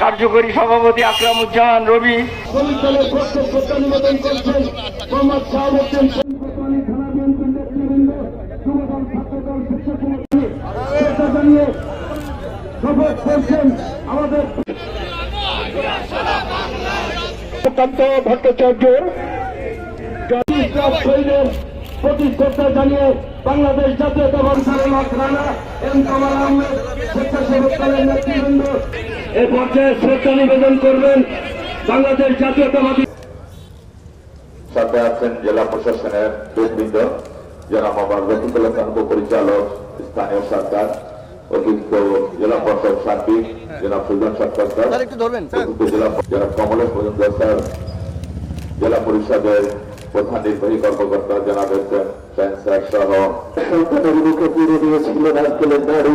কার্যকরী সভাপতি আকরামুজ্জামান রবি। সমিতি শ্রদ্ধা জানিয়ে বাংলাদেশ জাতীয়তাবাদী সারেনাথ রানা এম কামাল আহমেদ স্বেচ্ছাসেবক দলের নেতৃবৃন্দ এ পর্যায়ে শ্রদ্ধা নিবেদন করবেন বাংলাদেশ জাতীয়তাবাদী সাথে আছেন জেলা প্রশাসনের নেতৃবৃন্দ জনাব আমার রফিকুল্লাহ কানকো পরিচালক স্থানীয় সরকার অতিরিক্ত জেলা প্রশাসক সার্বিক জনাব সুজন সরকার স্যার অতিরিক্ত জেলা জনাব কমলেশ মজুমদার স্যার জেলা পরিষদের প্রধান নির্বাহী কর্মকর্তা জনাব এস এম স্যার সহ। সন্তানের মুখে পুড়ে দিয়েছিল নারকেলের নাড়ু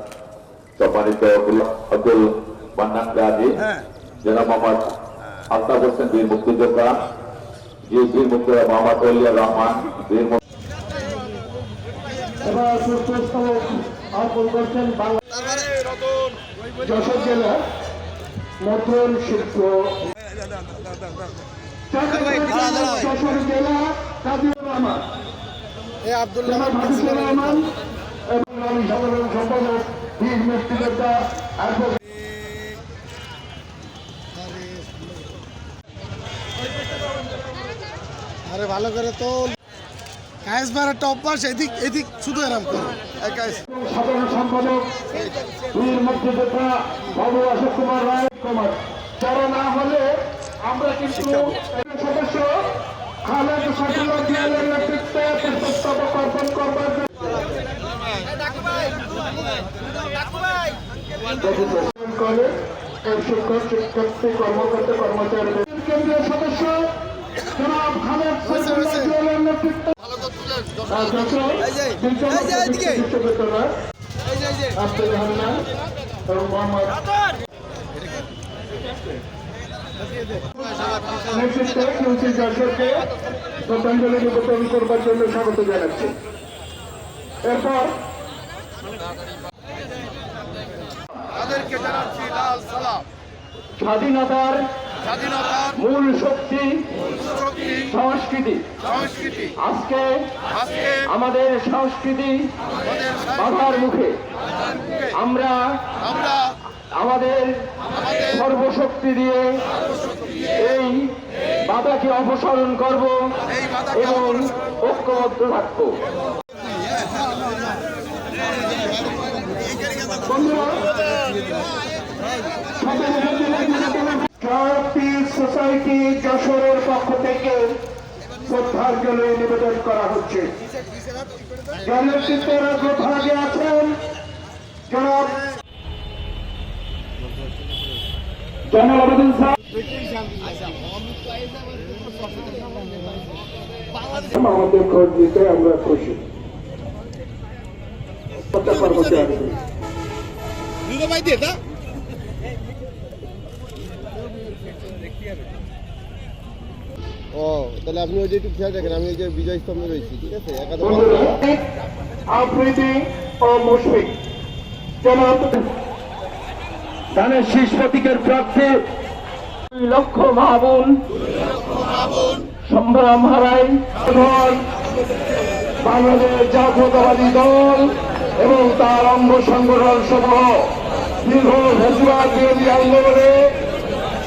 সম্মানিত অতুল মান্নান গাজী জনাব মোহাম্মদ আলতাফ হোসেন বীর মুক্তিযোদ্ধা জি বীর মুক্তিযোদ্ধা মোহাম্মদ অলিয়া রহমান বীর মুক্তি- এবার পুষ্পস্তবক অর্পণ করছেন বাংলা যশোর জেলা মন্ত্রণ শিল্প। যশোর জেলা রহমান এবং আমি সাধারণ সম্পাদক বীর মুক্তিযোদ্ধা আরে ভালো করে তো কায়েস বারের টপ পাস এদিক এদিক সম্পাদক শ্রদ্ধাঞ্জলি করবার জন্য স্বাগত জানাচ্ছি এরপর তাদেরকে জানাচ্ছি লাল সালাম। স্বাধীনতার স্বাধীনতার মূল শক্তি সংস্কৃতি। সংস্কৃতি। আজকে আজকে আমাদের সংস্কৃতি বাধার মুখে। আমরা আমরা আমাদের সর্বশক্তি দিয়ে এই বাধাকে অপসারণ করব এবং ঐক্যবদ্ধ থাকব। সোসাইটি যশোরের পক্ষ থেকে শ্রদ্ধাঞ্জলি নিবেদন করা হচ্ছে। যার নেতৃত্বের আছেন। জনাব আমাদের খোঁজ দিতে আমরা খুশি। কর্মচারী ও তাহলে আপনি ওই যে একটু খেয়াল রাখেন, আমি ওই যে বিজয় স্তম্ভে রয়েছি, ঠিক আছে? প্রতীকের প্রার্থী জাতীয়তাবাদী দল এবং তার অঙ্গ সংগঠন সমূহ দীর্ঘ ফেসিবাদ বিরোধী আন্দোলনে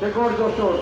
শেখর যশোর